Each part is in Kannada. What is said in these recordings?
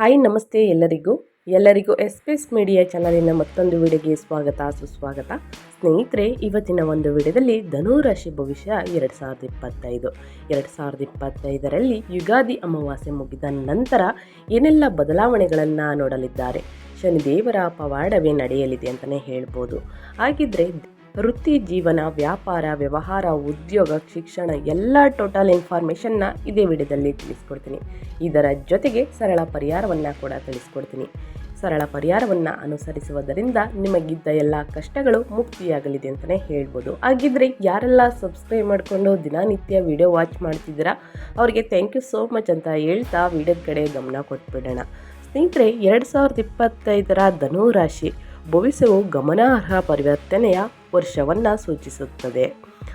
ಹಾಯ್, ನಮಸ್ತೆ ಎಲ್ಲರಿಗೂ. ಎಲ್ಲರಿಗೂ ಎಸ್ ಪಿ ಎಸ್ ಮೀಡಿಯಾ ಚಾನಲಿನ ಮತ್ತೊಂದು ವಿಡಿಯೋಗೆ ಸ್ವಾಗತ, ಸುಸ್ವಾಗತ. ಸ್ನೇಹಿತರೆ, ಇವತ್ತಿನ ಒಂದು ವಿಡಿಯೋದಲ್ಲಿ ಧನುರಾಶಿ ಭವಿಷ್ಯ ಎರಡು ಸಾವಿರದ ಇಪ್ಪತ್ತೈದು. ಎರಡು ಸಾವಿರದ ಇಪ್ಪತ್ತೈದರಲ್ಲಿ ಯುಗಾದಿ ಅಮಾವಾಸ್ಯೆ ಮುಗಿದ ನಂತರ ಏನೆಲ್ಲ ಬದಲಾವಣೆಗಳನ್ನು ನೋಡಲಿದ್ದಾರೆ? ಶನಿದೇವರ ಪವಾಡವೇ ನಡೆಯಲಿದೆ ಅಂತಲೇ ಹೇಳ್ಬೋದು. ಹಾಗಿದ್ರೆ ವೃತ್ತಿ ಜೀವನ, ವ್ಯಾಪಾರ, ವ್ಯವಹಾರ, ಉದ್ಯೋಗ, ಶಿಕ್ಷಣ ಎಲ್ಲ ಟೋಟಲ್ ಇನ್ಫಾರ್ಮೇಷನ್ನ ಇದೇ ವಿಡಿಯೋದಲ್ಲಿ ತಿಳಿಸ್ಕೊಡ್ತೀನಿ. ಇದರ ಜೊತೆಗೆ ಸರಳ ಪರಿಹಾರವನ್ನು ಕೂಡ ತಿಳಿಸ್ಕೊಡ್ತೀನಿ. ಸರಳ ಪರಿಹಾರವನ್ನು ಅನುಸರಿಸುವುದರಿಂದ ನಿಮಗಿದ್ದ ಎಲ್ಲ ಕಷ್ಟಗಳು ಮುಕ್ತಿಯಾಗಲಿದೆ ಅಂತಲೇ ಹೇಳ್ಬೋದು. ಹಾಗಿದ್ರೆ ಯಾರೆಲ್ಲ ಸಬ್ಸ್ಕ್ರೈಬ್ ಮಾಡಿಕೊಂಡು ದಿನನಿತ್ಯ ವಿಡಿಯೋ ವಾಚ್ ಮಾಡ್ತಿದ್ದೀರಾ, ಅವರಿಗೆ ಥ್ಯಾಂಕ್ ಯು ಸೋ ಮಚ್ ಅಂತ ಹೇಳ್ತಾ ವಿಡಿಯೋದ ಕಡೆ ಗಮನ ಕೊಟ್ಬಿಡೋಣ. ಸ್ನೇಹಿತರೆ, ಎರಡು ಸಾವಿರದ ಇಪ್ಪತ್ತೈದರ ಧನುರಾಶಿ ಭವಿಷ್ಯವು ಗಮನಾರ್ಹ ಪರಿವರ್ತನೆಯ ವರ್ಷವನ್ನು ಸೂಚಿಸುತ್ತದೆ.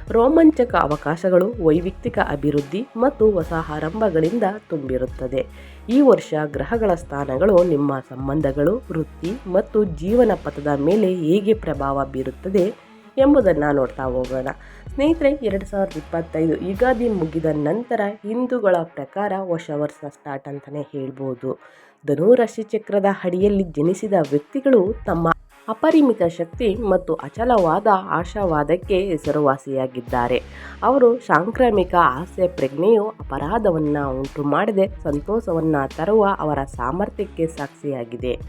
ರೋಮಾಂಚಕ ಅವಕಾಶಗಳು ವೈಯಕ್ತಿಕ ಅಭಿವೃದ್ಧಿ ಮತ್ತು ಹೊಸ ಆರಂಭಗಳಿಂದ ತುಂಬಿರುತ್ತದೆ. ಈ ವರ್ಷ ಗ್ರಹಗಳ ಸ್ಥಾನಗಳು ನಿಮ್ಮ ಸಂಬಂಧಗಳು, ವೃತ್ತಿ ಮತ್ತು ಜೀವನ ಪಥದ ಮೇಲೆ ಹೇಗೆ ಪ್ರಭಾವ ಬೀರುತ್ತದೆ ಎಂಬುದನ್ನು ನೋಡ್ತಾ ಹೋಗೋಣ. ಸ್ನೇಹಿತರೆ, ಎರಡು ಸಾವಿರದ ಇಪ್ಪತ್ತೈದು ಯುಗಾದಿ ಮುಗಿದ ನಂತರ ಹಿಂದೂಗಳ ಪ್ರಕಾರ ಹೊಸ ವರ್ಷ ಸ್ಟಾರ್ಟ್ ಅಂತಲೇ ಹೇಳ್ಬೋದು. ಧನುರಾಶಿ ಚಕ್ರದ ಅಡಿಯಲ್ಲಿ ಜನಿಸಿದ ವ್ಯಕ್ತಿಗಳು ತಮ್ಮ ಅಪರಿಮಿತ ಶಕ್ತಿ ಮತ್ತು ಅಚಲವಾದ ಆಶಾವಾದಕ್ಕೆ ಹೆಸರುವಾಸಿಯಾಗಿದ್ದಾರೆ. ಅವರು ಸಾಂಕ್ರಾಮಿಕ ಆಸೆ ಪ್ರಜ್ಞೆಯು ಅಪರಾಧವನ್ನು ಉಂಟು ಮಾಡದೆ ಸಂತೋಷವನ್ನು ತರುವ ಅವರ ಸಾಮರ್ಥ್ಯಕ್ಕೆ ಸಾಕ್ಷಿಯಾಗಿದೆ.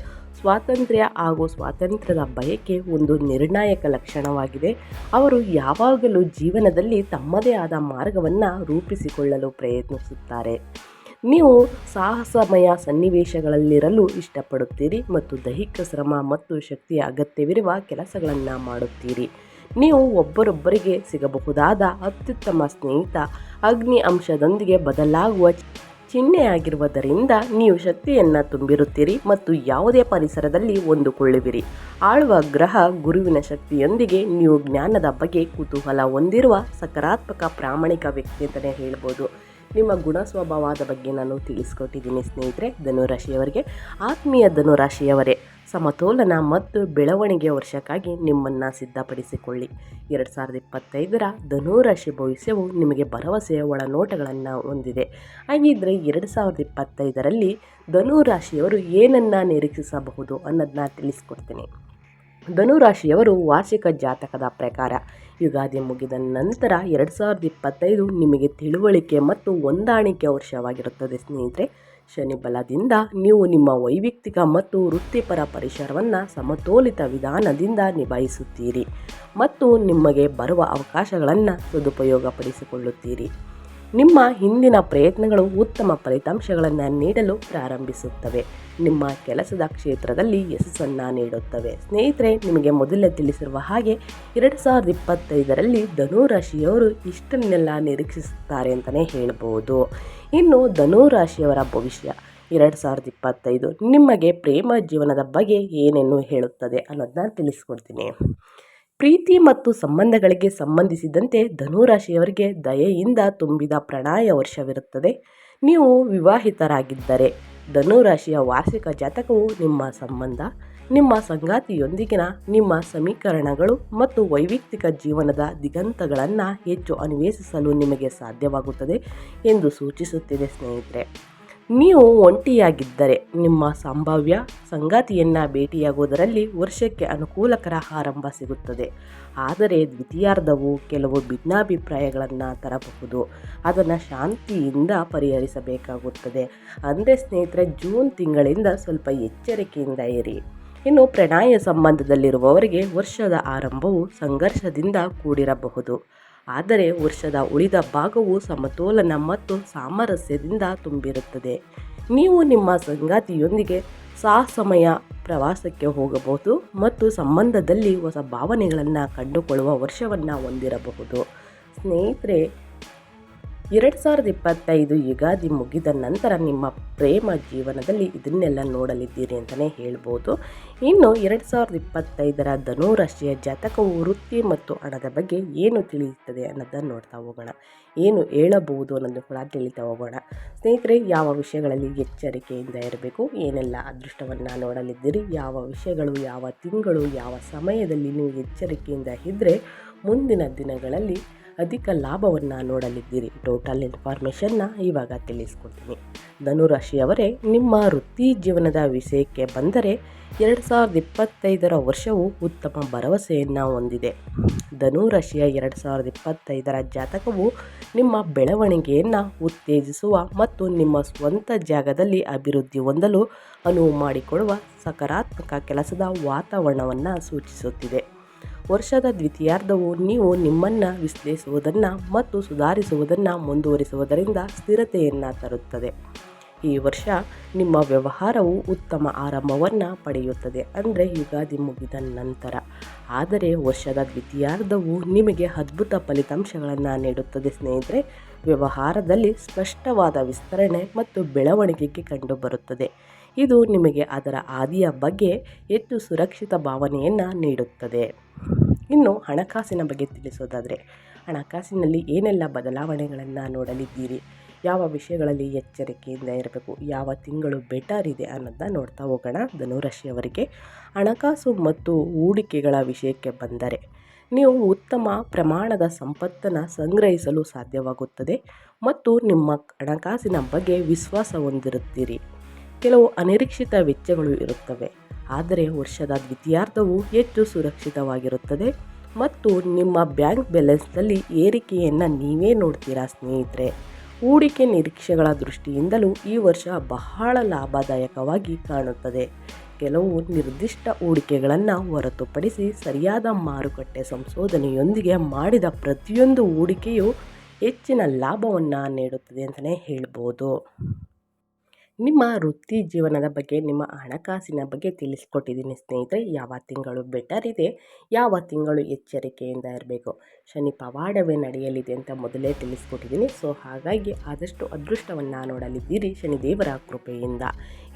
ಸ್ವಾತಂತ್ರ್ಯ ಹಾಗೂ ಸ್ವಾತಂತ್ರ್ಯದ ಬಯಕೆ ಒಂದು ನಿರ್ಣಾಯಕ ಲಕ್ಷಣವಾಗಿದೆ. ಅವರು ಯಾವಾಗಲೂ ಜೀವನದಲ್ಲಿ ತಮ್ಮದೇ ಆದ ಮಾರ್ಗವನ್ನು ರೂಪಿಸಿಕೊಳ್ಳಲು ಪ್ರಯತ್ನಿಸುತ್ತಾರೆ. ನೀವು ಸಾಹಸಮಯ ಸನ್ನಿವೇಶಗಳಲ್ಲಿರಲು ಇಷ್ಟಪಡುತ್ತೀರಿ ಮತ್ತು ದೈಹಿಕ ಶ್ರಮ ಮತ್ತು ಶಕ್ತಿಯ ಅಗತ್ಯವಿರುವ ಕೆಲಸಗಳನ್ನು ಮಾಡುತ್ತೀರಿ. ನೀವು ಒಬ್ಬರೊಬ್ಬರಿಗೆ ಸಿಗಬಹುದಾದ ಅತ್ಯುತ್ತಮ ಸ್ನೇಹಿತ ಅಗ್ನಿ ಅಂಶದೊಂದಿಗೆ ಬದಲಾಗುವ ಚಿಹ್ನೆಯಾಗಿರುವುದರಿಂದ ನೀವು ಶಕ್ತಿಯನ್ನು ತುಂಬಿರುತ್ತೀರಿ ಮತ್ತು ಯಾವುದೇ ಪರಿಸರದಲ್ಲಿ ಹೊಂದಿಕೊಳ್ಳುವಿರಿ. ಆಳುವ ಗ್ರಹ ಗುರುವಿನ ಶಕ್ತಿಯೊಂದಿಗೆ ನೀವು ಜ್ಞಾನದ ಬಗ್ಗೆ ಕುತೂಹಲ ಹೊಂದಿರುವ ಸಕಾರಾತ್ಮಕ ಪ್ರಾಮಾಣಿಕ ವ್ಯಕ್ತಿ ಅಂತಲೇ ಹೇಳ್ಬೋದು. ನಿಮ್ಮ ಗುಣ ಸ್ವಭಾವದ ಬಗ್ಗೆ ನಾನು ತಿಳಿಸ್ಕೊಟ್ಟಿದ್ದೀನಿ ಸ್ನೇಹಿತರೆ, ಧನುರಾಶಿಯವರಿಗೆ. ಆತ್ಮೀಯ ಧನುರಾಶಿಯವರೇ, ಸಮತೋಲನ ಮತ್ತು ಬೆಳವಣಿಗೆಯ ವರ್ಷಕ್ಕಾಗಿ ನಿಮ್ಮನ್ನು ಸಿದ್ಧಪಡಿಸಿಕೊಳ್ಳಿ. ಎರಡು ಸಾವಿರದ ಇಪ್ಪತ್ತೈದರ ಧನುರಾಶಿ ಭವಿಷ್ಯವು ನಿಮಗೆ ಭರವಸೆಯ ಒಳನೋಟಗಳನ್ನು ಹೊಂದಿದೆ. ಹಾಗಿದ್ದರೆ ಎರಡು ಸಾವಿರದ ಇಪ್ಪತ್ತೈದರಲ್ಲಿ ಧನುರಾಶಿಯವರು ಏನನ್ನು ನಿರೀಕ್ಷಿಸಬಹುದು ಅನ್ನೋದನ್ನ ತಿಳಿಸ್ಕೊಡ್ತೀನಿ. ಧನುರಾಶಿಯವರು ವಾರ್ಷಿಕ ಜಾತಕದ ಪ್ರಕಾರ. ಯುಗಾದಿ ಮುಗಿದ ನಂತರ ಎರಡು ಸಾವಿರದ ಇಪ್ಪತ್ತೈದು ನಿಮಗೆ ತಿಳುವಳಿಕೆ ಮತ್ತು ಹೊಂದಾಣಿಕೆ ವರ್ಷವಾಗಿರುತ್ತದೆ ಸ್ನೇಹಿತರೆ. ಶನಿ ಬಲದಿಂದ ನೀವು ನಿಮ್ಮ ವೈಯಕ್ತಿಕ ಮತ್ತು ವೃತ್ತಿಪರ ಪರಿಸರವನ್ನು ಸಮತೋಲಿತ ವಿಧಾನದಿಂದ ನಿಭಾಯಿಸುತ್ತೀರಿ ಮತ್ತು ನಿಮಗೆ ಬರುವ ಅವಕಾಶಗಳನ್ನು ಸದುಪಯೋಗಪಡಿಸಿಕೊಳ್ಳುತ್ತೀರಿ. ನಿಮ್ಮ ಹಿಂದಿನ ಪ್ರಯತ್ನಗಳು ಉತ್ತಮ ಫಲಿತಾಂಶಗಳನ್ನು ನೀಡಲು ಪ್ರಾರಂಭಿಸುತ್ತವೆ. ನಿಮ್ಮ ಕೆಲಸದ ಕ್ಷೇತ್ರದಲ್ಲಿ ಯಶಸ್ಸನ್ನು ನೀಡುತ್ತವೆ. ಸ್ನೇಹಿತರೆ, ನಿಮಗೆ ಮೊದಲೇ ತಿಳಿಸಿರುವ ಹಾಗೆ ಎರಡು ಸಾವಿರದ ಇಪ್ಪತ್ತೈದರಲ್ಲಿ ಧನುರಾಶಿಯವರು ಇಷ್ಟನ್ನೆಲ್ಲ ನಿರೀಕ್ಷಿಸುತ್ತಾರೆ ಅಂತಲೇ ಹೇಳಬಹುದು ಇನ್ನು ಧನುರಾಶಿಯವರ ಭವಿಷ್ಯ ಎರಡು ಸಾವಿರದ ಇಪ್ಪತ್ತೈದು ನಿಮಗೆ ಪ್ರೇಮ ಜೀವನದ ಬಗ್ಗೆ ಏನೇನು ಹೇಳುತ್ತದೆ ಅನ್ನೋದನ್ನ ತಿಳಿಸ್ಕೊಡ್ತೀನಿ. ಪ್ರೀತಿ ಮತ್ತು ಸಂಬಂಧಗಳಿಗೆ ಸಂಬಂಧಿಸಿದಂತೆ ಧನುರಾಶಿಯವರಿಗೆ ದಯೆಯಿಂದ ತುಂಬಿದ ಪ್ರಣಯ ವರ್ಷವಿರುತ್ತದೆ. ನೀವು ವಿವಾಹಿತರಾಗಿದ್ದರೆ ಧನುರಾಶಿಯ ವಾರ್ಷಿಕ ಜಾತಕವು ನಿಮ್ಮ ಸಂಬಂಧ, ನಿಮ್ಮ ಸಂಗಾತಿಯೊಂದಿಗಿನ ನಿಮ್ಮ ಸಮೀಕರಣಗಳು ಮತ್ತು ವೈಯಕ್ತಿಕ ಜೀವನದ ದಿಗಂತಗಳನ್ನು ಹೆಚ್ಚು ಅನ್ವೇಷಿಸಲು ನಿಮಗೆ ಸಾಧ್ಯವಾಗುತ್ತದೆ ಎಂದು ಸೂಚಿಸುತ್ತಿದೆ ಸ್ನೇಹಿತರೆ. ನೀವು ಒಂಟಿಯಾಗಿದ್ದರೆ ನಿಮ್ಮ ಸಂಭಾವ್ಯ ಸಂಗಾತಿಯನ್ನು ಭೇಟಿಯಾಗುವುದರಲ್ಲಿ ವರ್ಷಕ್ಕೆ ಅನುಕೂಲಕರ ಆರಂಭ ಸಿಗುತ್ತದೆ. ಆದರೆ ದ್ವಿತೀಯಾರ್ಧವು ಕೆಲವು ಭಿನ್ನಾಭಿಪ್ರಾಯಗಳನ್ನು ತರಬಹುದು. ಅದನ್ನು ಶಾಂತಿಯಿಂದ ಪರಿಹರಿಸಬೇಕಾಗುತ್ತದೆ. ಅಂದರೆ ಸ್ನೇಹಿತರೆ, ಜೂನ್ ತಿಂಗಳಿಂದ ಸ್ವಲ್ಪ ಎಚ್ಚರಿಕೆಯಿಂದ ಇರಿ. ಇನ್ನು ಪ್ರಣಯ ಸಂಬಂಧದಲ್ಲಿರುವವರಿಗೆ ವರ್ಷದ ಆರಂಭವು ಸಂಘರ್ಷದಿಂದ ಕೂಡಿರಬಹುದು. ಆದರೆ ವರ್ಷದ ಉಳಿದ ಭಾಗವು ಸಮತೋಲನ ಮತ್ತು ಸಾಮರಸ್ಯದಿಂದ ತುಂಬಿರುತ್ತದೆ. ನೀವು ನಿಮ್ಮ ಸಂಗಾತಿಯೊಂದಿಗೆ ಸಾಹಸಮಯ ಪ್ರವಾಸಕ್ಕೆ ಹೋಗಬಹುದು ಮತ್ತು ಸಂಬಂಧದಲ್ಲಿ ಹೊಸ ಭಾವನೆಗಳನ್ನು ಕಂಡುಕೊಳ್ಳುವ ವರ್ಷವನ್ನು ಹೊಂದಿರಬಹುದು. ಸ್ನೇಹಿತರೆ ಎರಡು ಸಾವಿರದ ಇಪ್ಪತ್ತೈದು ಯುಗಾದಿ ಮುಗಿದ ನಂತರ ನಿಮ್ಮ ಪ್ರೇಮ ಜೀವನದಲ್ಲಿ ಇದನ್ನೆಲ್ಲ ನೋಡಲಿದ್ದೀರಿ ಅಂತಲೇ ಹೇಳ್ಬೋದು. ಇನ್ನು ಎರಡು ಸಾವಿರದ ಇಪ್ಪತ್ತೈದರ ಧನುರಾಶಿಯ ಜಾತಕವು ವೃತ್ತಿ ಮತ್ತು ಹಣದ ಬಗ್ಗೆ ಏನು ತಿಳಿಯುತ್ತದೆ ಅನ್ನೋದನ್ನು ನೋಡ್ತಾ ಹೋಗೋಣ. ಏನು ಹೇಳಬಹುದು ಅನ್ನೋದು ಕೂಡ ತಿಳಿತಾ ಹೋಗೋಣ. ಸ್ನೇಹಿತರೆ, ಯಾವ ವಿಷಯಗಳಲ್ಲಿ ಎಚ್ಚರಿಕೆಯಿಂದ ಇರಬೇಕು, ಏನೆಲ್ಲ ಅದೃಷ್ಟವನ್ನು ನೋಡಲಿದ್ದೀರಿ, ಯಾವ ವಿಷಯಗಳು, ಯಾವ ತಿಂಗಳು, ಯಾವ ಸಮಯದಲ್ಲಿ ನೀವು ಎಚ್ಚರಿಕೆಯಿಂದ ಇದ್ದರೆ ಮುಂದಿನ ದಿನಗಳಲ್ಲಿ ಅಧಿಕ ಲಾಭವನ್ನು ನೋಡಲಿದ್ದೀರಿ. ಟೋಟಲ್ ಇನ್ಫಾರ್ಮೇಷನ್ನ ಇವಾಗ ತಿಳಿಸ್ಕೊಡ್ತೀನಿ. ಧನುರಾಶಿಯವರೇ ನಿಮ್ಮ ವೃತ್ತಿ ಜೀವನದ ವಿಷಯಕ್ಕೆ ಬಂದರೆ ಎರಡು ಸಾವಿರದ ಇಪ್ಪತ್ತೈದರ ವರ್ಷವು ಉತ್ತಮ ಭರವಸೆಯನ್ನು ಹೊಂದಿದೆ. ಧನುರಾಶಿಯ ಎರಡು ಸಾವಿರದ ಇಪ್ಪತ್ತೈದರ ಜಾತಕವು ನಿಮ್ಮ ಬೆಳವಣಿಗೆಯನ್ನು ಉತ್ತೇಜಿಸುವ ಮತ್ತು ನಿಮ್ಮ ಸ್ವಂತ ಜಾಗದಲ್ಲಿ ಅಭಿವೃದ್ಧಿ ಹೊಂದಲು ಅನುವು ಮಾಡಿಕೊಡುವ ಸಕಾರಾತ್ಮಕ ಕೆಲಸದ ವಾತಾವರಣವನ್ನು ಸೂಚಿಸುತ್ತಿದೆ. ವರ್ಷದ ದ್ವಿತೀಯಾರ್ಧವು ನೀವು ನಿಮ್ಮನ್ನು ವಿಶ್ಲೇಷಿಸುವುದನ್ನು ಮತ್ತು ಸುಧಾರಿಸುವುದನ್ನು ಮುಂದುವರಿಸುವುದರಿಂದ ಸ್ಥಿರತೆಯನ್ನು ತರುತ್ತದೆ. ಈ ವರ್ಷ ನಿಮ್ಮ ವ್ಯವಹಾರವು ಉತ್ತಮ ಆರಂಭವನ್ನು ಪಡೆಯುತ್ತದೆ ಅಂದರೆ ಯುಗಾದಿ ಮುಗಿದ ನಂತರ. ಆದರೆ ವರ್ಷದ ದ್ವಿತೀಯಾರ್ಧವು ನಿಮಗೆ ಅದ್ಭುತ ಫಲಿತಾಂಶಗಳನ್ನು ನೀಡುತ್ತದೆ ಸ್ನೇಹಿತರೆ. ವ್ಯವಹಾರದಲ್ಲಿ ಸ್ಪಷ್ಟವಾದ ವಿಸ್ತರಣೆ ಮತ್ತು ಬೆಳವಣಿಗೆಗೆ ಕಂಡುಬರುತ್ತದೆ. ಇದು ನಿಮಗೆ ಅದರ ಆದಿಯ ಬಗ್ಗೆ ಹೆಚ್ಚು ಸುರಕ್ಷಿತ ಭಾವನೆಯನ್ನು ನೀಡುತ್ತದೆ. ಇನ್ನು ಹಣಕಾಸಿನ ಬಗ್ಗೆ ತಿಳಿಸೋದಾದರೆ, ಹಣಕಾಸಿನಲ್ಲಿ ಏನೆಲ್ಲ ಬದಲಾವಣೆಗಳನ್ನು ನೋಡಲಿದ್ದೀರಿ? ಯಾವ ವಿಷಯಗಳಲ್ಲಿ ಎಚ್ಚರಿಕೆಯಿಂದ ಇರಬೇಕು? ಯಾವ ತಿಂಗಳು ಬೆಟರ್ ಇದೆ ಅನ್ನೋದನ್ನ ನೋಡ್ತಾ ಹೋಗೋಣ. ಧನುರಾಶಿಯವರಿಗೆ ಹಣಕಾಸು ಮತ್ತು ಹೂಡಿಕೆಗಳ ವಿಷಯಕ್ಕೆ ಬಂದರೆ, ನೀವು ಉತ್ತಮ ಪ್ರಮಾಣದ ಸಂಪತ್ತನ್ನು ಸಂಗ್ರಹಿಸಲು ಸಾಧ್ಯವಾಗುತ್ತದೆ ಮತ್ತು ನಿಮ್ಮ ಹಣಕಾಸಿನ ಬಗ್ಗೆ ವಿಶ್ವಾಸ ಹೊಂದಿರುತ್ತೀರಿ. ಕೆಲವು ಅನಿರೀಕ್ಷಿತ ವೆಚ್ಚಗಳು ಇರುತ್ತವೆ. ಆದರೆ ವರ್ಷದ ದ್ವಿತೀಯಾರ್ಧವು ಹೆಚ್ಚು ಸುರಕ್ಷಿತವಾಗಿರುತ್ತದೆ ಮತ್ತು ನಿಮ್ಮ ಬ್ಯಾಂಕ್ ಬ್ಯಾಲೆನ್ಸ್ನಲ್ಲಿ ಏರಿಕೆಯನ್ನು ನೀವೇ ನೋಡ್ತೀರಾ ಸ್ನೇಹಿತರೆ? ಹೂಡಿಕೆ ನಿರೀಕ್ಷೆಗಳ ದೃಷ್ಟಿಯಿಂದಲೂ ಈ ವರ್ಷ ಬಹಳ ಲಾಭದಾಯಕವಾಗಿ ಕಾಣುತ್ತದೆ. ಕೆಲವು ನಿರ್ದಿಷ್ಟ ಹೂಡಿಕೆಗಳನ್ನು ಹೊರತುಪಡಿಸಿ ಸರಿಯಾದ ಮಾರುಕಟ್ಟೆ ಸಂಶೋಧನೆಯೊಂದಿಗೆ ಮಾಡಿದ ಪ್ರತಿಯೊಂದು ಹೂಡಿಕೆಯು ಹೆಚ್ಚಿನ ಲಾಭವನ್ನು ನೀಡುತ್ತದೆ ಅಂತಲೇ ಹೇಳ್ಬೋದು. ನಿಮ್ಮ ವೃತ್ತಿ ಜೀವನದ ಬಗ್ಗೆ, ನಿಮ್ಮ ಹಣಕಾಸಿನ ಬಗ್ಗೆ ತಿಳಿಸ್ಕೊಟ್ಟಿದ್ದೀನಿ ಸ್ನೇಹಿತರೆ, ಯಾವ ತಿಂಗಳು ಬೆಟರ್ ಇದೆ, ಯಾವ ತಿಂಗಳು ಎಚ್ಚರಿಕೆಯಿಂದ ಇರಬೇಕು. ಶನಿ ಪವಾಡವೇ ನಡೆಯಲಿದೆ ಅಂತ ಮೊದಲೇ ತಿಳಿಸ್ಕೊಟ್ಟಿದ್ದೀನಿ. ಸೊ, ಹಾಗಾಗಿ ಆದಷ್ಟು ಅದೃಷ್ಟವನ್ನು ನೋಡಲಿದ್ದೀರಿ ಶನಿದೇವರ ಕೃಪೆಯಿಂದ.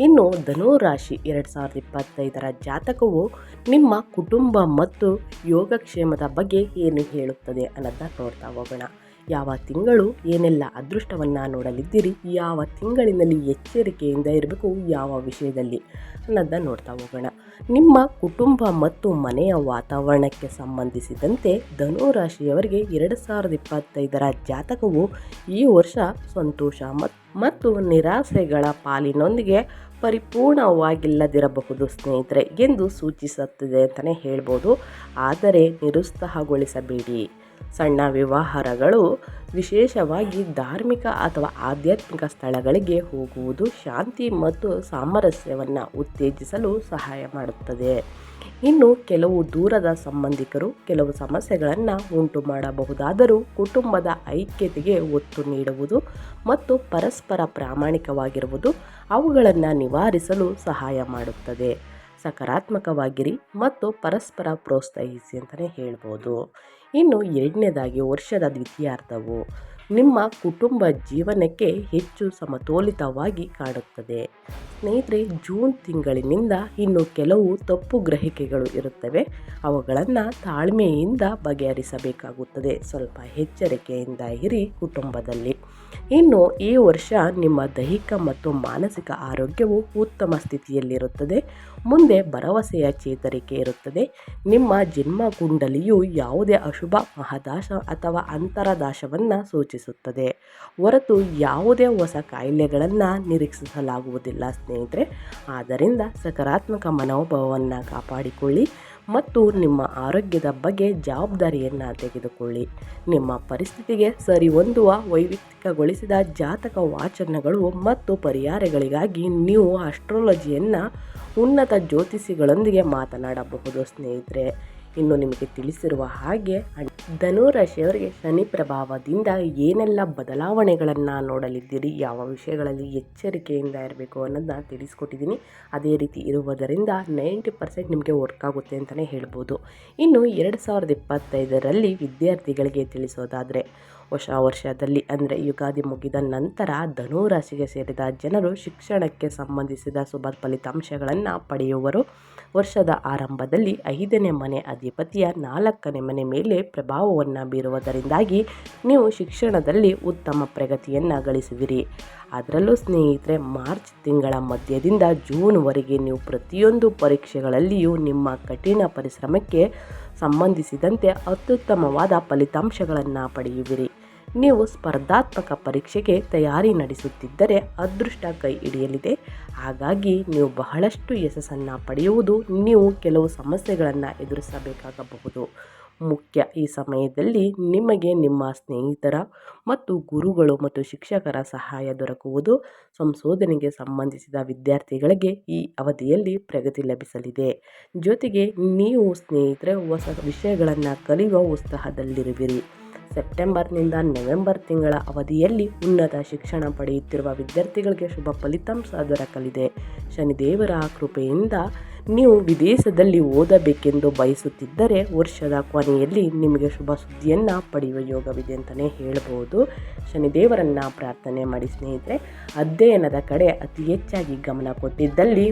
ಇನ್ನು ಧನು ರಾಶಿ ಎರಡು ಸಾವಿರದ ಇಪ್ಪತ್ತೈದರ ಜಾತಕವು ನಿಮ್ಮ ಕುಟುಂಬ ಮತ್ತು ಯೋಗಕ್ಷೇಮದ ಬಗ್ಗೆ ಏನು ಹೇಳುತ್ತದೆ ಅನ್ನೋದನ್ನ ನೋಡ್ತಾ ಹೋಗೋಣ. ಯಾವ ತಿಂಗಳು ಏನೆಲ್ಲ ಅದೃಷ್ಟವನ್ನು ನೋಡಲಿದ್ದೀರಿ? ಯಾವ ತಿಂಗಳಿನಲ್ಲಿ ಎಚ್ಚರಿಕೆಯಿಂದ ಇರಬೇಕು? ಯಾವ ವಿಷಯದಲ್ಲಿ? ಅನ್ನೋದನ್ನ ನೋಡ್ತಾ ಹೋಗೋಣ. ನಿಮ್ಮ ಕುಟುಂಬ ಮತ್ತು ಮನೆಯ ವಾತಾವರಣಕ್ಕೆ ಸಂಬಂಧಿಸಿದಂತೆ ಧನುರಾಶಿಯವರಿಗೆ ಎರಡು ಸಾವಿರದ ಇಪ್ಪತ್ತೈದರ ಜಾತಕವು ಈ ವರ್ಷ ಸಂತೋಷ ಮತ್ತು ನಿರಾಸೆಗಳ ಪಾಲಿನೊಂದಿಗೆ ಪರಿಪೂರ್ಣವಾಗಿಲ್ಲದಿರಬಹುದು ಸ್ನೇಹಿತರೆ ಎಂದು ಸೂಚಿಸುತ್ತದೆ ಅಂತಲೇ ಹೇಳ್ಬೋದು. ಆದರೆ ನಿರುತ್ಸಾಹಗೊಳಿಸಬೇಡಿ. ಸಣ್ಣ ವ್ಯವಹಾರಗಳು, ವಿಶೇಷವಾಗಿ ಧಾರ್ಮಿಕ ಅಥವಾ ಆಧ್ಯಾತ್ಮಿಕ ಸ್ಥಳಗಳಿಗೆ ಹೋಗುವುದು ಶಾಂತಿ ಮತ್ತು ಸಾಮರಸ್ಯವನ್ನು ಉತ್ತೇಜಿಸಲು ಸಹಾಯ ಮಾಡುತ್ತದೆ. ಇನ್ನು ಕೆಲವು ದೂರದ ಸಂಬಂಧಿಕರು ಕೆಲವು ಸಮಸ್ಯೆಗಳನ್ನು ಉಂಟು ಮಾಡಬಹುದಾದರೂ ಕುಟುಂಬದ ಐಕ್ಯತೆಗೆ ಒತ್ತು ನೀಡುವುದು ಮತ್ತು ಪರಸ್ಪರ ಪ್ರಾಮಾಣಿಕವಾಗಿರುವುದು ಅವುಗಳನ್ನು ನಿವಾರಿಸಲು ಸಹಾಯ ಮಾಡುತ್ತದೆ. ಸಕಾರಾತ್ಮಕವಾಗಿರಿ ಮತ್ತು ಪರಸ್ಪರ ಪ್ರೋತ್ಸಾಹಿಸಿ ಅಂತಲೇ ಹೇಳ್ಬೋದು. ಇನ್ನು ಎರಡನೇದಾಗಿ ವರ್ಷದ ದ್ವಿತೀಯಾರ್ಧವು ನಿಮ್ಮ ಕುಟುಂಬ ಜೀವನಕ್ಕೆ ಹೆಚ್ಚು ಸಮತೋಲಿತವಾಗಿ ಕಾಣುತ್ತದೆ ಸ್ನೇಹಿತರೆ, ಜೂನ್ ತಿಂಗಳಿನಿಂದ ಇನ್ನು ಕೆಲವು ತಪ್ಪು ಗ್ರಹಿಕೆಗಳು ಇರುತ್ತವೆ. ಅವುಗಳನ್ನು ತಾಳ್ಮೆಯಿಂದ ಬಗೆಹರಿಸಬೇಕಾಗುತ್ತದೆ. ಸ್ವಲ್ಪ ಎಚ್ಚರಿಕೆಯಿಂದ ಇರಿ ಕುಟುಂಬದಲ್ಲಿ. ಇನ್ನು ಈ ವರ್ಷ ನಿಮ್ಮ ದೈಹಿಕ ಮತ್ತು ಮಾನಸಿಕ ಆರೋಗ್ಯವು ಉತ್ತಮ ಸ್ಥಿತಿಯಲ್ಲಿರುತ್ತದೆ. ಮುಂದೆ ಭರವಸೆಯ ಚೇತರಿಕೆ ಇರುತ್ತದೆ. ನಿಮ್ಮ ಜನ್ಮ ಕುಂಡಲಿಯು ಯಾವುದೇ ಅಶುಭ, ಮಹದಾಶ ಅಥವಾ ಅಂತರದಾಶವನ್ನು ಸೂಚಿಸುತ್ತದೆ. ಹೊರತು ಯಾವುದೇ ಹೊಸ ಕಾಯಿಲೆಗಳನ್ನು ನಿರೀಕ್ಷಿಸಲಾಗುವುದಿಲ್ಲ ಸ್ನೇಹಿತರೆ. ಆದ್ದರಿಂದ ಸಕಾರಾತ್ಮಕ ಮನೋಭಾವವನ್ನು ಕಾಪಾಡಿಕೊಳ್ಳಿ. ಮತ್ತು ನಿಮ್ಮ ಆರೋಗ್ಯದ ಬಗ್ಗೆ ಜವಾಬ್ದಾರಿಯನ್ನು ತೆಗೆದುಕೊಳ್ಳಿ. ನಿಮ್ಮ ಪರಿಸ್ಥಿತಿಗೆ ಸರಿಹೊಂದುವ ವೈಯಕ್ತಿಕಗೊಳಿಸಿದ ಜಾತಕ ವಾಚನಗಳು ಮತ್ತು ಪರಿಹಾರಗಳಿಗಾಗಿ ನೀವು ಅಸ್ಟ್ರಾಲಜಿಯನ್ನು ಉನ್ನತ ಜ್ಯೋತಿಷಿಗಳೊಂದಿಗೆ ಮಾತನಾಡಬಹುದು ಸ್ನೇಹಿತರೆ. ಇನ್ನು ನಿಮಗೆ ತಿಳಿಸಿರುವ ಹಾಗೆ, ಧನುರಾಶಿಯವರಿಗೆ ಶನಿ ಪ್ರಭಾವದಿಂದ ಏನೆಲ್ಲ ಬದಲಾವಣೆಗಳನ್ನು ನೋಡಲಿದ್ದೀರಿ, ಯಾವ ವಿಷಯಗಳಲ್ಲಿ ಎಚ್ಚರಿಕೆಯಿಂದ ಇರಬೇಕು ಅನ್ನೋದನ್ನ ತಿಳಿಸ್ಕೊಟ್ಟಿದ್ದೀನಿ. ಅದೇ ರೀತಿ ಇರುವುದರಿಂದ ನೈಂಟಿ ಪರ್ಸೆಂಟ್ ನಿಮಗೆ ವರ್ಕ್ ಆಗುತ್ತೆ ಅಂತಲೇ ಹೇಳ್ಬೋದು. ಇನ್ನು ಎರಡು ಸಾವಿರದ ಇಪ್ಪತ್ತೈದರಲ್ಲಿ ವಿದ್ಯಾರ್ಥಿಗಳಿಗೆ ತಿಳಿಸೋದಾದರೆ, ಹೊಸ ವರ್ಷದಲ್ಲಿ ಅಂದರೆ ಯುಗಾದಿ ಮುಗಿದ ನಂತರ ಧನುರಾಶಿಗೆ ಸೇರಿದ ಜನರು ಶಿಕ್ಷಣಕ್ಕೆ ಸಂಬಂಧಿಸಿದ ಶುಭ ಫಲಿತಾಂಶಗಳನ್ನು ಪಡೆಯುವರು. ವರ್ಷದ ಆರಂಭದಲ್ಲಿ ಐದನೇ ಮನೆ ಅಧಿಪತಿಯ ನಾಲ್ಕನೇ ಮನೆ ಮೇಲೆ ಪ್ರಭಾವವನ್ನು ಬೀರುವುದರಿಂದಾಗಿ ನೀವು ಶಿಕ್ಷಣದಲ್ಲಿ ಉತ್ತಮ ಪ್ರಗತಿಯನ್ನು ಗಳಿಸುವಿರಿ. ಅದರಲ್ಲೂ ಸ್ನೇಹಿತರೆ, ಮಾರ್ಚ್ ತಿಂಗಳ ಮಧ್ಯದಿಂದ ಜೂನ್ವರೆಗೆ ನೀವು ಪ್ರತಿಯೊಂದು ಪರೀಕ್ಷೆಗಳಲ್ಲಿಯೂ ನಿಮ್ಮ ಕಠಿಣ ಪರಿಶ್ರಮಕ್ಕೆ ಸಂಬಂಧಿಸಿದಂತೆ ಅತ್ಯುತ್ತಮವಾದ ಫಲಿತಾಂಶಗಳನ್ನು ಪಡೆಯುವಿರಿ. ನೀವು ಸ್ಪರ್ಧಾತ್ಮಕ ಪರೀಕ್ಷೆಗೆ ತಯಾರಿ ನಡೆಸುತ್ತಿದ್ದರೆ ಅದೃಷ್ಟ ಕೈ ಹಿಡಿಯಲಿದೆ. ಹಾಗಾಗಿ ನೀವು ಬಹಳಷ್ಟು ಯಶಸ್ಸನ್ನು ಪಡೆಯುವುದು, ನೀವು ಕೆಲವು ಸಮಸ್ಯೆಗಳನ್ನು ಎದುರಿಸಬೇಕಾಗಬಹುದು. ಮುಖ್ಯ ಈ ಸಮಯದಲ್ಲಿ ನಿಮಗೆ ನಿಮ್ಮ ಸ್ನೇಹಿತರ ಮತ್ತು ಗುರುಗಳು ಮತ್ತು ಶಿಕ್ಷಕರ ಸಹಾಯ ದೊರಕುವುದು, ಸಂಶೋಧನೆಗೆ ಸಂಬಂಧಿಸಿದ ವಿದ್ಯಾರ್ಥಿಗಳಿಗೆ ಈ ಅವಧಿಯಲ್ಲಿ ಪ್ರಗತಿ ಲಭಿಸಲಿದೆ. ಜೊತೆಗೆ ನೀವು ಸ್ನೇಹಿತರೆ ಹೊಸ ವಿಷಯಗಳನ್ನು ಕಲಿಯುವ ಉತ್ಸಾಹದಲ್ಲಿರುವಿರಿ. ಸೆಪ್ಟೆಂಬರ್ನಿಂದ ನವೆಂಬರ್ ತಿಂಗಳ ಅವಧಿಯಲ್ಲಿ ಉನ್ನತ ಶಿಕ್ಷಣ ಪಡೆಯುತ್ತಿರುವ ವಿದ್ಯಾರ್ಥಿಗಳಿಗೆ ಶುಭ ಫಲಿತಾಂಶ ದೊರಕಲಿದೆ. ಶನಿದೇವರ ಕೃಪೆಯಿಂದ ನೀವು ವಿದೇಶದಲ್ಲಿ ಓದಬೇಕೆಂದು ಬಯಸುತ್ತಿದ್ದರೆ ವರ್ಷದ ಕೊನೆಯಲ್ಲಿ ನಿಮಗೆ ಶುಭ ಸುದ್ದಿಯನ್ನು ಪಡೆಯುವ ಯೋಗವಿದೆ ಅಂತಲೇ ಹೇಳ್ಬೋದು. ಶನಿದೇವರನ್ನು ಪ್ರಾರ್ಥನೆ ಮಾಡಿ ಸ್ನೇಹಿತರೆ, ಅಧ್ಯಯನದ ಕಡೆ ಅತಿ ಹೆಚ್ಚಾಗಿ ಗಮನ ಕೊಟ್ಟಿದ್ದಲ್ಲಿ,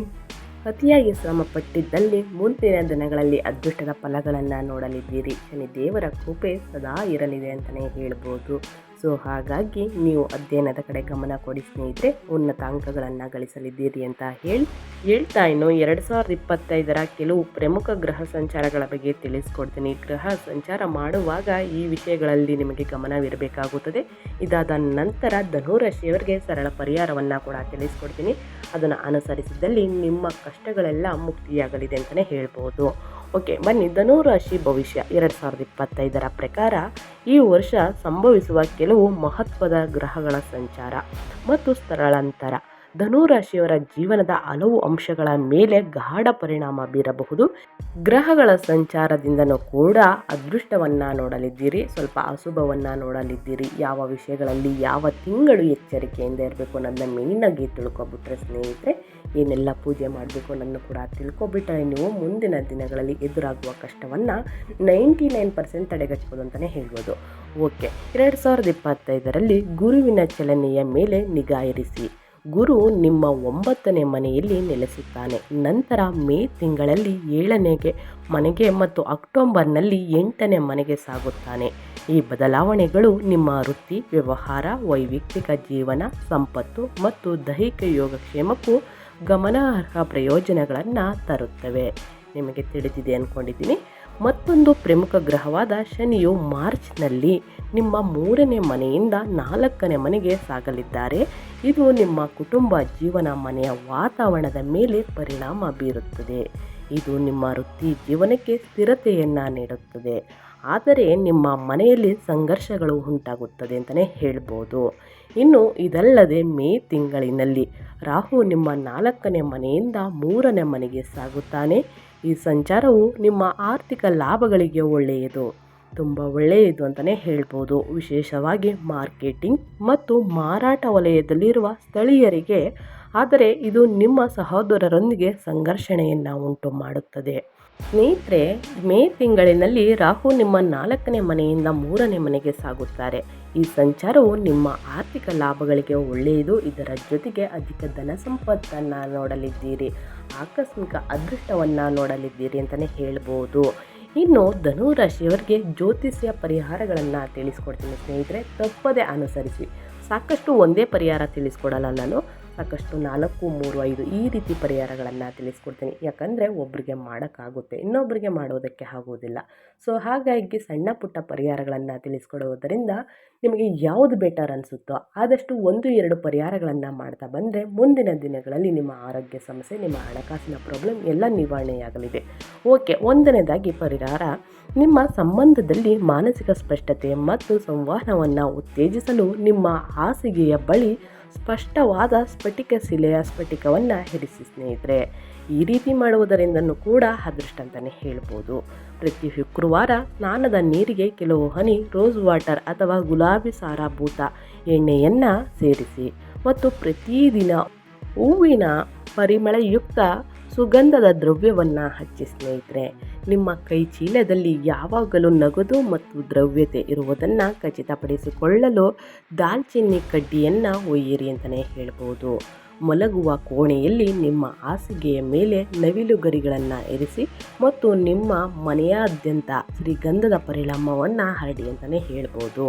ಅತಿಯಾಗಿ ಶ್ರಮಪಟ್ಟಿದ್ದಲ್ಲಿ ಮುಂದಿನ ದಿನಗಳಲ್ಲಿ ಅದೃಷ್ಟದ ಫಲಗಳನ್ನು ನೋಡಲಿದ್ದೀರಿ. ಶನಿ ದೇವರ ಕೃಪೆ ಸದಾ ಇರಲಿದೆ ಅಂತಲೇ ಹೇಳ್ಬೋದು. ಸೊ ಹಾಗಾಗಿ ನೀವು ಅಧ್ಯಯನದ ಕಡೆ ಗಮನ ಕೊಡಿ ಸ್ನೇಹಿತರೆ ಉನ್ನತ ಅಂಕಗಳನ್ನು ಗಳಿಸಲಿದ್ದೀರಿ ಅಂತ ಹೇಳಿ. ಹೇಳ್ತಾ ಇನ್ನು ಎರಡು ಸಾವಿರದ ಇಪ್ಪತ್ತೈದರ ಕೆಲವು ಪ್ರಮುಖ ಗ್ರಹ ಸಂಚಾರಗಳ ಬಗ್ಗೆ ತಿಳಿಸ್ಕೊಡ್ತೀನಿ. ಗ್ರಹ ಸಂಚಾರ ಮಾಡುವಾಗ ಈ ವಿಷಯಗಳಲ್ಲಿ ನಿಮಗೆ ಗಮನವಿರಬೇಕಾಗುತ್ತದೆ. ಇದಾದ ನಂತರ ಧನುರಾಶಿಯವರಿಗೆ ಸರಳ ಪರಿಹಾರವನ್ನು ಕೂಡ ತಿಳಿಸ್ಕೊಡ್ತೀನಿ. ಅದನ್ನು ಅನುಸರಿಸಿದಲ್ಲಿ ನಿಮ್ಮ ಕಷ್ಟಗಳೆಲ್ಲ ಮುಕ್ತಿಯಾಗಲಿದೆ ಅಂತಲೇ ಹೇಳ್ಬೋದು. ಓಕೆ, ಬನ್ನಿ. ಧನುರಾಶಿ ಭವಿಷ್ಯ. ಎರಡು ಸಾವಿರದ ಇಪ್ಪತ್ತೈದರ ಪ್ರಕಾರ ಈ ವರ್ಷ ಸಂಭವಿಸುವ ಕೆಲವು ಮಹತ್ವದ ಗ್ರಹಗಳ ಸಂಚಾರ ಮತ್ತು ಸ್ಥಳಾಂತರ. ಧನುರಾಶಿಯವರ ಜೀವನದ ಹಲವು ಅಂಶಗಳ ಮೇಲೆ ಗಾಢ ಪರಿಣಾಮ ಬೀರಬಹುದು. ಗ್ರಹಗಳ ಸಂಚಾರದಿಂದನೂ ಕೂಡ ಅದೃಷ್ಟವನ್ನು ನೋಡಲಿದ್ದೀರಿ. ಸ್ವಲ್ಪ ಅಶುಭವನ್ನು ನೋಡಲಿದ್ದೀರಿ. ಯಾವ ವಿಷಯಗಳಲ್ಲಿ ಯಾವ ತಿಂಗಳು ಎಚ್ಚರಿಕೆಯಿಂದ ಇರಬೇಕು ಅನ್ನೋದನ್ನ ಮೇಯ್ನಾಗಿ ತಿಳ್ಕೊಬಿಟ್ರೆ ಸ್ನೇಹಿತರೆ ಏನೆಲ್ಲ ಪೂಜೆ ಮಾಡಬೇಕು ಅನ್ನೋದನ್ನು ಕೂಡ ತಿಳ್ಕೊಬಿಟ್ರೆ ನೀವು ಮುಂದಿನ ದಿನಗಳಲ್ಲಿ ಎದುರಾಗುವ ಕಷ್ಟವನ್ನು ನೈಂಟಿ ನೈನ್ ಪರ್ಸೆಂಟ್ ತಡೆಗಟ್ಬೋದು ಅಂತಲೇ ಹೇಳ್ಬೋದು. ಓಕೆ, ಎರಡು ಸಾವಿರದ ಇಪ್ಪತ್ತೈದರಲ್ಲಿ ಗುರುವಿನ ಚಲನೆಯ ಮೇಲೆ ನಿಗಾ ಇರಿಸಿ. ಗುರು ನಿಮ್ಮ ಒಂಬತ್ತನೇ ಮನೆಯಲ್ಲಿ ನೆಲೆಸುತ್ತಾನೆ. ನಂತರ ಮೇ ತಿಂಗಳಲ್ಲಿ ಏಳನೇಗೆ ಮನೆಗೆ ಮತ್ತು ಅಕ್ಟೋಬರ್ನಲ್ಲಿ ಎಂಟನೇ ಮನೆಗೆ ಸಾಗುತ್ತಾನೆ. ಈ ಬದಲಾವಣೆಗಳು ನಿಮ್ಮ ವೃತ್ತಿ, ವ್ಯವಹಾರ, ವೈಯಕ್ತಿಕ ಜೀವನ, ಸಂಪತ್ತು ಮತ್ತು ದೈಹಿಕ ಯೋಗಕ್ಷೇಮಕ್ಕೂ ಗಮನಾರ್ಹ ಪ್ರಯೋಜನಗಳನ್ನು ತರುತ್ತವೆ. ನಿಮಗೆ ತಿಳಿದಿದೆ ಅಂದ್ಕೊಂಡಿದ್ದೀನಿ ಮತ್ತೊಂದು ಪ್ರಮುಖ ಗ್ರಹವಾದ ಶನಿಯು ಮಾರ್ಚ್ನಲ್ಲಿ ನಿಮ್ಮ ಮೂರನೇ ಮನೆಯಿಂದ ನಾಲ್ಕನೇ ಮನೆಗೆ ಸಾಗಲಿದ್ದಾರೆ. ಇದು ನಿಮ್ಮ ಕುಟುಂಬ ಜೀವನ ಮನೆಯ ವಾತಾವರಣದ ಮೇಲೆ ಪರಿಣಾಮ ಬೀರುತ್ತದೆ. ಇದು ನಿಮ್ಮ ವೃತ್ತಿ ಜೀವನಕ್ಕೆ ಸ್ಥಿರತೆಯನ್ನು ನೀಡುತ್ತದೆ. ಆದರೆ ನಿಮ್ಮ ಮನೆಯಲ್ಲಿ ಸಂಘರ್ಷಗಳು ಉಂಟಾಗುತ್ತದೆ ಅಂತಲೇ ಹೇಳ್ಬೋದು. ಇನ್ನು ಇದಲ್ಲದೆ ಮೇ ತಿಂಗಳಿನಲ್ಲಿ ರಾಹು ನಿಮ್ಮ ನಾಲ್ಕನೇ ಮನೆಯಿಂದ ಮೂರನೇ ಮನೆಗೆ ಸಾಗುತ್ತಾನೆ. ಈ ಸಂಚಾರವು ನಿಮ್ಮ ಆರ್ಥಿಕ ಲಾಭಗಳಿಗೆ ಒಳ್ಳೆಯದು, ತುಂಬ ಒಳ್ಳೆಯದು ಅಂತಲೇ ಹೇಳ್ಬೋದು. ವಿಶೇಷವಾಗಿ ಮಾರ್ಕೆಟಿಂಗ್ ಮತ್ತು ಮಾರಾಟ ವಲಯದಲ್ಲಿರುವ ಸ್ಥಳೀಯರಿಗೆ, ಆದರೆ ಇದು ನಿಮ್ಮ ಸಹೋದರರೊಂದಿಗೆ ಸಂಘರ್ಷಣೆಯನ್ನು ಉಂಟು ಮಾಡುತ್ತದೆ ಸ್ನೇಹಿತರೆ, ಮೇ ತಿಂಗಳಿನಲ್ಲಿ ರಾಹು ನಿಮ್ಮ ನಾಲ್ಕನೇ ಮನೆಯಿಂದ ಮೂರನೇ ಮನೆಗೆ ಸಾಗುತ್ತಾರೆ. ಈ ಸಂಚಾರವು ನಿಮ್ಮ ಆರ್ಥಿಕ ಲಾಭಗಳಿಗೆ ಒಳ್ಳೆಯದು, ಇದರ ಜೊತೆಗೆ ಅಧಿಕ ಧನ ಸಂಪತ್ತನ್ನು ನೋಡಲಿದ್ದೀರಿ, ಆಕಸ್ಮಿಕ ಅದೃಷ್ಟವನ್ನು ನೋಡಲಿದ್ದೀರಿ ಅಂತಲೇ ಹೇಳ್ಬೋದು. ಇನ್ನು ಧನುರಾಶಿಯವರಿಗೆ ಜ್ಯೋತಿಷ್ಯ ಪರಿಹಾರಗಳನ್ನು ತಿಳಿಸ್ಕೊಡ್ತೀನಿ ಸ್ನೇಹಿತರೆ, ತಪ್ಪದೆ ಅನುಸರಿಸಿ. ಸಾಕಷ್ಟು ಒಂದೇ ಪರಿಹಾರ ತಿಳಿಸ್ಕೊಡಲ್ಲ ನಾನು. ಸಾಕಷ್ಟು ನಾಲ್ಕು, ಮೂರು, ಐದು ಈ ರೀತಿ ಪರಿಹಾರಗಳನ್ನು ತಿಳಿಸ್ಕೊಡ್ತೀನಿ. ಯಾಕಂದರೆ ಒಬ್ಬರಿಗೆ ಮಾಡೋಕ್ಕಾಗುತ್ತೆ. ಇನ್ನೊಬ್ಬರಿಗೆ ಮಾಡೋದಕ್ಕೆ ಆಗೋದಿಲ್ಲ. ಸೊ ಹಾಗಾಗಿ ಸಣ್ಣ ಪುಟ್ಟ ಪರಿಹಾರಗಳನ್ನು ತಿಳಿಸ್ಕೊಡೋದರಿಂದ ನಿಮಗೆ ಯಾವುದು ಬೆಟರ್ ಅನಿಸುತ್ತೋ ಆದಷ್ಟು ಒಂದು, ಎರಡು ಪರಿಹಾರಗಳನ್ನು ಮಾಡ್ತಾ ಬಂದರೆ ಮುಂದಿನ ದಿನಗಳಲ್ಲಿ ನಿಮ್ಮ ಆರೋಗ್ಯ ಸಮಸ್ಯೆ, ನಿಮ್ಮ ಹಣಕಾಸಿನ ಪ್ರಾಬ್ಲಮ್ ಎಲ್ಲ ನಿವಾರಣೆಯಾಗಲಿದೆ. ಓಕೆ ಒಂದನೇದಾಗಿ ಪರಿಹಾರ ನಿಮ್ಮ ಸಂಬಂಧದಲ್ಲಿ ಮಾನಸಿಕ ಸ್ಪಷ್ಟತೆ ಮತ್ತು ಸಂವಹನವನ್ನು ಉತ್ತೇಜಿಸಲು ನಿಮ್ಮ ಹಾಸಿಗೆಯ ಬಳಿ ಸ್ಪಷ್ಟವಾದ ಸ್ಫಟಿಕ ಶಿಲೆಯ ಸ್ಫಟಿಕವನ್ನು ಹೆರಿಸಿ ಸ್ನೇಹಿತರೆ. ಈ ರೀತಿ ಮಾಡುವುದರಿಂದನೂ ಕೂಡ ಅದೃಷ್ಟ ಅಂತಲೇ ಹೇಳ್ಬೋದು. ಪ್ರತಿ ಶುಕ್ರವಾರ ಸ್ನಾನದ ನೀರಿಗೆ ಕೆಲವು ಹನಿ, ರೋಸ್ ವಾಟರ್ ಅಥವಾ ಗುಲಾಬಿ ಸಾರಭೂತ ಎಣ್ಣೆಯನ್ನು ಸೇರಿಸಿ ಮತ್ತು ಪ್ರತಿದಿನ ಹೂವಿನ ಪರಿಮಳಯುಕ್ತ ಸುಗಂಧದ ದ್ರವ್ಯವನ್ನು ಹಚ್ಚಿ ಸ್ನೇಹಿತರೆ, ನಿಮ್ಮ ಕೈ ಚೀಲದಲ್ಲಿ ಯಾವಾಗಲೂ ನಗದು ಮತ್ತು ದ್ರವ್ಯತೆ ಇರುವುದನ್ನು ಖಚಿತಪಡಿಸಿಕೊಳ್ಳಲು ದಾಲ್ಚಿನ್ನಿ ಕಡ್ಡಿಯನ್ನು ಒಯ್ಯಿರಿ ಅಂತಲೇ ಹೇಳ್ಬೋದು. ಮಲಗುವ ಕೋಣೆಯಲ್ಲಿ ನಿಮ್ಮ ಹಾಸಿಗೆಯ ಮೇಲೆ ನವಿಲುಗರಿಗಳನ್ನು ಇರಿಸಿ ಮತ್ತು ನಿಮ್ಮ ಮನೆಯಾದ್ಯಂತ ಶ್ರೀಗಂಧದ ಪರಿಣಾಮವನ್ನು ಹರಡಿ ಅಂತಲೇ ಹೇಳ್ಬೋದು.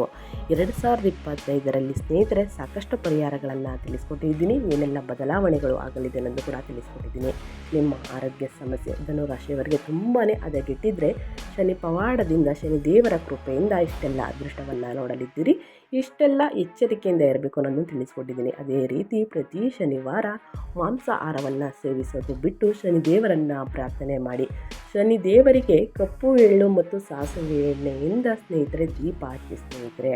ಎರಡು ಸಾವಿರದ ಇಪ್ಪತ್ತೈದರಲ್ಲಿ ಸ್ನೇಹಿತರೆ, ಸಾಕಷ್ಟು ಪರಿಹಾರಗಳನ್ನು ತಿಳಿಸ್ಕೊಟ್ಟಿದ್ದೀನಿ. ಏನೆಲ್ಲ ಬದಲಾವಣೆಗಳು ಆಗಲಿದೆ ಅನ್ನೋದು ಕೂಡ ತಿಳಿಸ್ಕೊಟ್ಟಿದ್ದೀನಿ. ನಿಮ್ಮ ಆರೋಗ್ಯ ಸಮಸ್ಯೆ ಧನುರಾಶಿಯವರಿಗೆ ತುಂಬಾ ಅದಗಿಟ್ಟಿದ್ರೆ ಶನಿ ಪವಾಡದಿಂದ ಶನಿ ದೇವರ ಕೃಪೆಯಿಂದ ಇಷ್ಟೆಲ್ಲ ಅದೃಷ್ಟವನ್ನು ನೋಡಲಿದ್ದೀರಿ. ಇಷ್ಟೆಲ್ಲ ಎಚ್ಚರಿಕೆಯಿಂದ ಇರಬೇಕು ಅನ್ನೋದನ್ನು ತಿಳಿಸ್ಕೊಟ್ಟಿದ್ದೀನಿ. ಅದೇ ರೀತಿ ಪ್ರತಿ ಶನಿವಾರ ಮಾಂಸಾಹಾರವನ್ನು ಸೇವಿಸೋದು ಬಿಟ್ಟು ಶನಿ ದೇವರನ್ನು ಪ್ರಾರ್ಥನೆ ಮಾಡಿ. ಶನಿ ದೇವರಿಗೆ ಕಪ್ಪು ಎಳ್ಳು ಮತ್ತು ಸಾಸಿವೆ ಎಣ್ಣೆಯಿಂದ ಸ್ನೇಹಿತರೆ ದೀಪ ಹಚ್ಚಿ ಸ್ನೇಹಿತರೆ.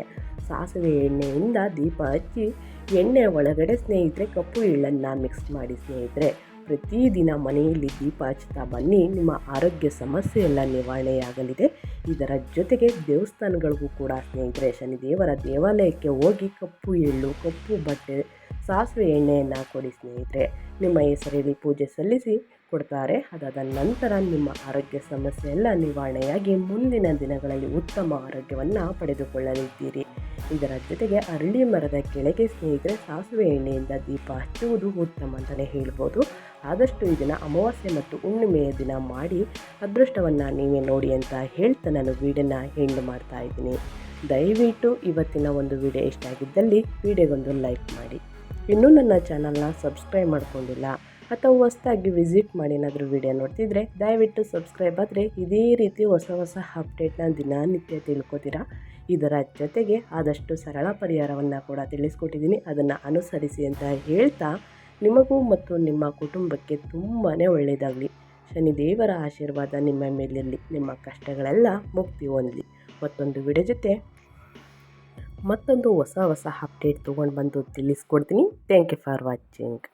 ಸಾಸಿವೆ ಎಣ್ಣೆಯಿಂದ ದೀಪ ಹಚ್ಚಿ ಎಣ್ಣೆ ಒಳಗಡೆ ಸ್ನೇಹಿತರೆ ಕಪ್ಪು ಎಳ್ಳನ್ನು ಮಿಕ್ಸ್ ಮಾಡಿ ಸ್ನೇಹಿತರೆ. ಪ್ರತಿದಿನ ಮನೆಯಲ್ಲಿ ದೀಪ ಹಚ್ಚುತ್ತಾ ಬನ್ನಿ. ನಿಮ್ಮ ಆರೋಗ್ಯ ಸಮಸ್ಯೆ ಎಲ್ಲ ನಿವಾರಣೆಯಾಗಲಿದೆ. ಇದರ ಜೊತೆಗೆ ದೇವಸ್ಥಾನಗಳಿಗೂ ಕೂಡ ಸ್ನೇಹಿತರೆ, ಶನಿದೇವರ ದೇವಾಲಯಕ್ಕೆ ಹೋಗಿ ಕಪ್ಪು ಎಳ್ಳು, ಕಪ್ಪು ಬಟ್ಟೆ, ಸಾಸಿವೆ ಎಣ್ಣೆಯನ್ನು ಕೊಡಿ ಸ್ನೇಹಿತರೆ. ನಿಮ್ಮ ಹೆಸರಲ್ಲಿ ಪೂಜೆ ಸಲ್ಲಿಸಿ ಕೊಡ್ತಾರೆ. ಅದಾದ ನಂತರ ನಿಮ್ಮ ಆರೋಗ್ಯ ಸಮಸ್ಯೆ ಎಲ್ಲ ನಿವಾರಣೆಯಾಗಿ ಮುಂದಿನ ದಿನಗಳಲ್ಲಿ ಉತ್ತಮ ಆರೋಗ್ಯವನ್ನು ಪಡೆದುಕೊಳ್ಳಲಿದ್ದೀರಿ. ಇದರ ಜೊತೆಗೆ ಅರಳಿ ಮರದ ಕೆಳಗೆ ಸ್ನೇಹಿತರೆ, ಸಾಸಿವೆ ಎಣ್ಣೆಯಿಂದ ದೀಪ ಹಚ್ಚುವುದು ಉತ್ತಮ ಅಂತಲೇ ಹೇಳ್ಬೋದು. ಆದಷ್ಟು ಇದನ್ನು ಅಮಾವಾಸ್ಯೆ ಮತ್ತು ಹುಣ್ಣಿಮೆಯ ದಿನ ಮಾಡಿ ಅದೃಷ್ಟವನ್ನು ನೀವೇ ನೋಡಿ ಅಂತ ಹೇಳ್ತಾ ನಾನು ವೀಡಿಯೋನ ಹೆಂಡ್ ಮಾಡ್ತಾ ಇದ್ದೀನಿ. ದಯವಿಟ್ಟು ಇವತ್ತಿನ ಒಂದು ವಿಡಿಯೋ ಇಷ್ಟ ಆಗಿದ್ದಲ್ಲಿ ವಿಡಿಯೋಗೊಂದು ಲೈಕ್ ಮಾಡಿ. ಇನ್ನೂ ನನ್ನ ಚಾನಲ್ನ ಸಬ್ಸ್ಕ್ರೈಬ್ ಮಾಡ್ಕೊಂಡಿಲ್ಲ ಅಥವಾ ಹೊಸದಾಗಿ ವಿಸಿಟ್ ಮಾಡಿ ಏನಾದರೂ ವಿಡಿಯೋ ನೋಡ್ತಿದ್ರೆ ದಯವಿಟ್ಟು ಸಬ್ಸ್ಕ್ರೈಬ್ ಆದರೆ ಇದೇ ರೀತಿ ಹೊಸ ಹೊಸ ಅಪ್ಡೇಟ್ನ ದಿನನಿತ್ಯ ತಿಳ್ಕೊತೀರಾ? ಇದರ ಜೊತೆಗೆ ಆದಷ್ಟು ಸರಳ ಪರಿಹಾರವನ್ನು ಕೂಡ ತಿಳಿಸ್ಕೊಟ್ಟಿದ್ದೀನಿ. ಅದನ್ನು ಅನುಸರಿಸಿ ಅಂತ ಹೇಳ್ತಾ ನಿಮಗೂ ಮತ್ತು ನಿಮ್ಮ ಕುಟುಂಬಕ್ಕೆ ತುಂಬಾ ಒಳ್ಳೆಯದಾಗಲಿ. ಶನಿದೇವರ ಆಶೀರ್ವಾದ ನಿಮ್ಮ ಮೇಲಿರಲಿ, ನಿಮ್ಮ ಕಷ್ಟಗಳೆಲ್ಲ ಮುಕ್ತಿ ಹೊಂದಲಿ. ಮತ್ತೊಂದು ವಿಡಿಯೋ ಜೊತೆ ಮತ್ತೊಂದು ಹೊಸ ಹೊಸ ಅಪ್ಡೇಟ್ ತೊಗೊಂಡು ಬಂದು ತಿಳಿಸ್ಕೊಡ್ತೀನಿ. Thank you for watching